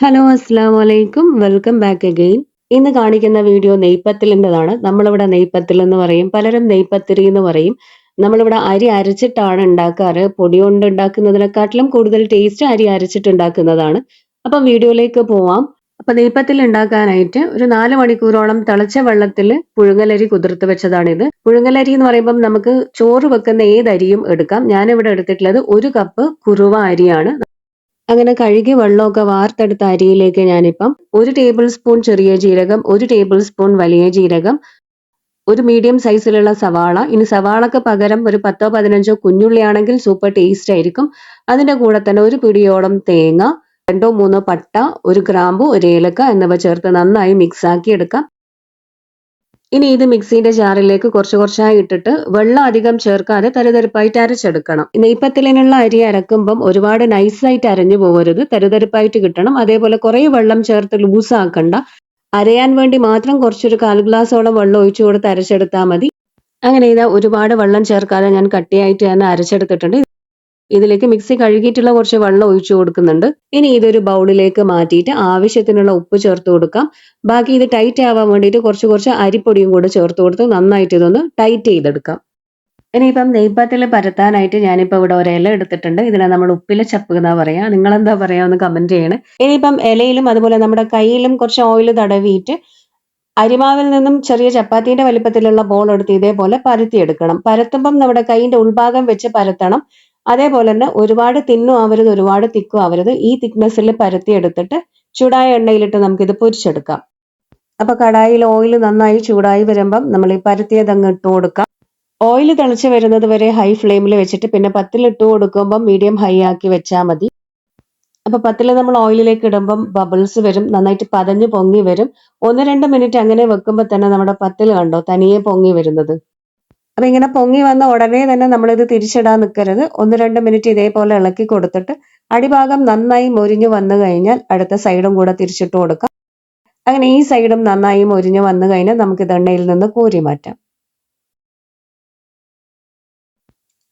Hello അസ്സാം വലൈക്കും welcome back again ഇന്ന് കാണിക്കുന്ന വീഡിയോ നെയ്പ്പത്തിലിന്റെതാണ് നമ്മളിവിടെ നെയ്പ്പത്തിൽ എന്ന് പറയും പലരും നെയ്പ്പത്തിരി എന്ന് പറയും. നമ്മളിവിടെ അരി അരച്ചിട്ടാണ് ഉണ്ടാക്കാറ്. പൊടി കൊണ്ട് ഉണ്ടാക്കുന്നതിനെക്കാട്ടിലും കൂടുതൽ ടേസ്റ്റ് അരി അരച്ചിട്ട് ഉണ്ടാക്കുന്നതാണ് അപ്പം വീഡിയോയിലേക്ക് പോവാം. അപ്പം നെയ്പ്പത്തിൽ ഉണ്ടാക്കാനായിട്ട് ഒരു നാല് മണിക്കൂറോളം തിളച്ച വെള്ളത്തിൽ പുഴുങ്ങലരി കുതിർത്ത് വെച്ചതാണിത്. പുഴുങ്ങലരി എന്ന് പറയുമ്പം നമുക്ക് ചോറ് വെക്കുന്ന ഏത് അരിയും എടുക്കാം. ഞാനിവിടെ എടുത്തിട്ടുള്ളത് ഒരു കപ്പ് കുറുവ അരിയാണ്. അങ്ങനെ കഴുകി വെള്ളമൊക്കെ വാർത്തെടുത്ത അരിയിലേക്ക് ഞാനിപ്പം ഒരു ടേബിൾ സ്പൂൺ ചെറിയ ജീരകം ഒരു ടേബിൾ സ്പൂൺ വലിയ ജീരകം ഒരു മീഡിയം സൈസിലുള്ള സവാള. ഇനി സവാളക്ക് പകരം ഒരു പത്തോ പതിനഞ്ചോ കുഞ്ഞുള്ളിയാണെങ്കിൽ സൂപ്പർ ടേസ്റ്റ് ആയിരിക്കും. അതിന്റെ കൂടെ തന്നെ ഒരു പിടിയോളം തേങ്ങ രണ്ടോ മൂന്നോ പട്ട ഒരു ഗ്രാമ്പു ഒരു ഏലക്ക എന്നിവ ചേർത്ത് നന്നായി മിക്സ് ആക്കി എടുക്കാം. ഇനി ഇത് മിക്സിന്റെ ജാറിലേക്ക് കുറച്ച് കുറച്ചായി ഇട്ടിട്ട് വെള്ളം അധികം ചേർക്കാതെ തരുതരുപ്പായിട്ട് അരച്ചെടുക്കണം. നെയ്പ്പത്തിലിനുള്ള അരി അരക്കുമ്പം ഒരുപാട് നൈസായിട്ട് അരഞ്ഞു പോകരുത്. തരുതരുപ്പായിട്ട് കിട്ടണം. അതേപോലെ കുറേ വെള്ളം ചേർത്ത് ലൂസാക്കണ്ട അരയാൻ വേണ്ടി മാത്രം കുറച്ചൊരു കാൽ ഗ്ലാസോളം വെള്ളം ഒഴിച്ചു കൊടുത്ത് അരച്ചെടുത്താൽ മതി. അങ്ങനെ ഇതാ ഒരുപാട് വെള്ളം ചേർക്കാതെ ഞാൻ കട്ടിയായിട്ട് തന്നെ അരച്ചെടുത്തിട്ടുണ്ട്. ഇതിലേക്ക് മിക്സി കഴുകിയിട്ടുള്ള കുറച്ച് വെള്ളം ഒഴിച്ചു കൊടുക്കുന്നുണ്ട്. ഇനി ഇതൊരു ബൗളിലേക്ക് മാറ്റിയിട്ട് ആവശ്യത്തിനുള്ള ഉപ്പ് ചേർത്ത് കൊടുക്കാം. ബാക്കി ഇത് ടൈറ്റ് ആവാൻ വേണ്ടിയിട്ട് കുറച്ച് കുറച്ച് അരിപ്പൊടിയും കൂടെ ചേർത്ത് കൊടുത്ത് നന്നായിട്ട് ഇതൊന്ന് ടൈറ്റ് ചെയ്തെടുക്കാം. ഇനിയിപ്പം നെയ്പ്പത്തിൽ പരത്താനായിട്ട് ഞാനിപ്പോൾ ഇവിടെ ഒരു ഇല എടുത്തിട്ടുണ്ട്. ഇതിനെ നമ്മൾ ഉപ്പിലെ ചപ്പ് എന്നാ പറയാ. നിങ്ങൾ എന്താ പറയാ ഒന്ന് കമന്റ് ചെയ്യണേ. ഇനിയിപ്പം ഇലയിലും അതുപോലെ നമ്മുടെ കയ്യിലും കുറച്ച് ഓയിൽ തടവിയിട്ട് അരിമാവിൽ നിന്നും ചെറിയ ചപ്പാത്തിന്റെ വലിപ്പത്തിലുള്ള ബോൾ എടുത്ത് ഇതേപോലെ പരത്തിയെടുക്കണം. പരത്തുമ്പം നമ്മുടെ കൈയിന്റെ ഉൾഭാഗം വെച്ച് പരത്തണം. അതേപോലെ തന്നെ ഒരുപാട് തിന്നും ആവരുത് ഒരുപാട് തിക്കും ആവരുത് ഈ തിക്നെസ്സിൽ പരത്തി എടുത്തിട്ട് ചൂടായ എണ്ണയിലിട്ട് നമുക്കിത് പൊരിച്ചെടുക്കാം. അപ്പൊ കടായിൽ ഓയിൽ നന്നായി ചൂടായി വരുമ്പം നമ്മൾ ഈ പരത്തിയത് അങ്ങ് ഇട്ട് കൊടുക്കാം. ഓയിൽ തിളച്ച് വരുന്നത് വരെ ഹൈ ഫ്ലെയിമിൽ വെച്ചിട്ട് പിന്നെ പത്തിൽ ഇട്ട് കൊടുക്കുമ്പം മീഡിയം ഹൈ ആക്കി വെച്ചാൽ മതി. അപ്പൊ പത്തിൽ നമ്മൾ ഓയിലിലേക്ക് ഇടുമ്പം ബബിൾസ് വരും നന്നായിട്ട് പതഞ്ഞ് പൊങ്ങി വരും. ഒന്ന് രണ്ട് മിനിറ്റ് അങ്ങനെ വെക്കുമ്പോൾ തന്നെ നമ്മുടെ പത്തിൽ കണ്ടോ തനിയെ പൊങ്ങി വരുന്നത്. അപ്പൊ ഇങ്ങനെ പൊങ്ങി വന്ന ഉടനെ തന്നെ നമ്മൾ ഇത് തിരിച്ചിടാൻ നിൽക്കരുത് ഒന്ന് രണ്ട് മിനിറ്റ് ഇതേപോലെ ഇളക്കി കൊടുത്തിട്ട് അടിഭാഗം നന്നായി മൊരിഞ്ഞു വന്നു കഴിഞ്ഞാൽ അടുത്ത സൈഡും കൂടെ തിരിച്ചിട്ട് കൊടുക്കാം. അങ്ങനെ ഈ സൈഡും നന്നായി മൊരിഞ്ഞു വന്നു കഴിഞ്ഞാൽ നമുക്ക് ഇത് എണ്ണയിൽ നിന്ന് കോരി മാറ്റാം.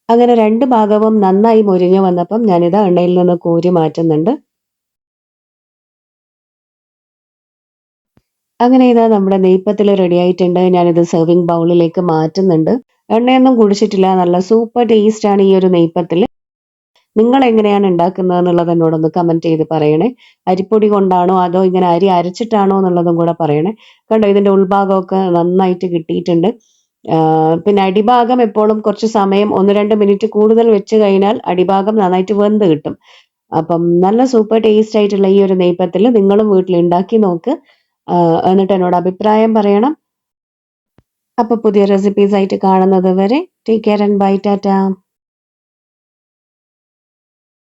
അങ്ങനെ രണ്ട് ഭാഗവും നന്നായി മൊരിഞ്ഞു വന്നപ്പം ഞാനിത് എണ്ണയിൽ നിന്ന് കോരി മാറ്റുന്നുണ്ട്. അങ്ങനെ ഇതാ നമ്മുടെ നെയ്പ്പത്തിൽ റെഡി ആയിട്ടുണ്ട്. ഞാനിത് സെർവിങ് ബൗളിലേക്ക് മാറ്റുന്നുണ്ട്. എണ്ണയൊന്നും കുടിച്ചിട്ടില്ല. നല്ല സൂപ്പർ ടേസ്റ്റ് ആണ് ഈ ഒരു നെയ്പ്പത്തിൽ നിങ്ങൾ എങ്ങനെയാണ് ഉണ്ടാക്കുന്നത് എന്നുള്ളത് എന്നോടൊന്ന് കമന്റ് ചെയ്ത് പറയണേ. അരിപ്പൊടി കൊണ്ടാണോ അതോ ഇങ്ങനെ അരി അരച്ചിട്ടാണോ എന്നുള്ളതും കൂടെ പറയണേ. കണ്ടോ ഇതിന്റെ ഉൾഭാഗമൊക്കെ നന്നായിട്ട് കിട്ടിയിട്ടുണ്ട്. പിന്നെ അടിഭാഗം എപ്പോഴും കുറച്ച് സമയം ഒന്ന് രണ്ട് മിനിറ്റ് കൂടുതൽ വെച്ച് കഴിഞ്ഞാൽ അടിഭാഗം നന്നായിട്ട് വെന്ത് കിട്ടും. അപ്പം നല്ല സൂപ്പർ ടേസ്റ്റ് ആയിട്ടുള്ള ഈ ഒരു നെയ്പ്പത്തിൽ നിങ്ങളും വീട്ടിൽ ഉണ്ടാക്കി നോക്ക്. എന്നിട്ട് എന്നോട് അഭിപ്രായം പറയണം. അപ്പോൾ പുതിയ റെസിപ്പീസ് ആയിട്ട് കാണുന്നത് വരെ take care and bye tata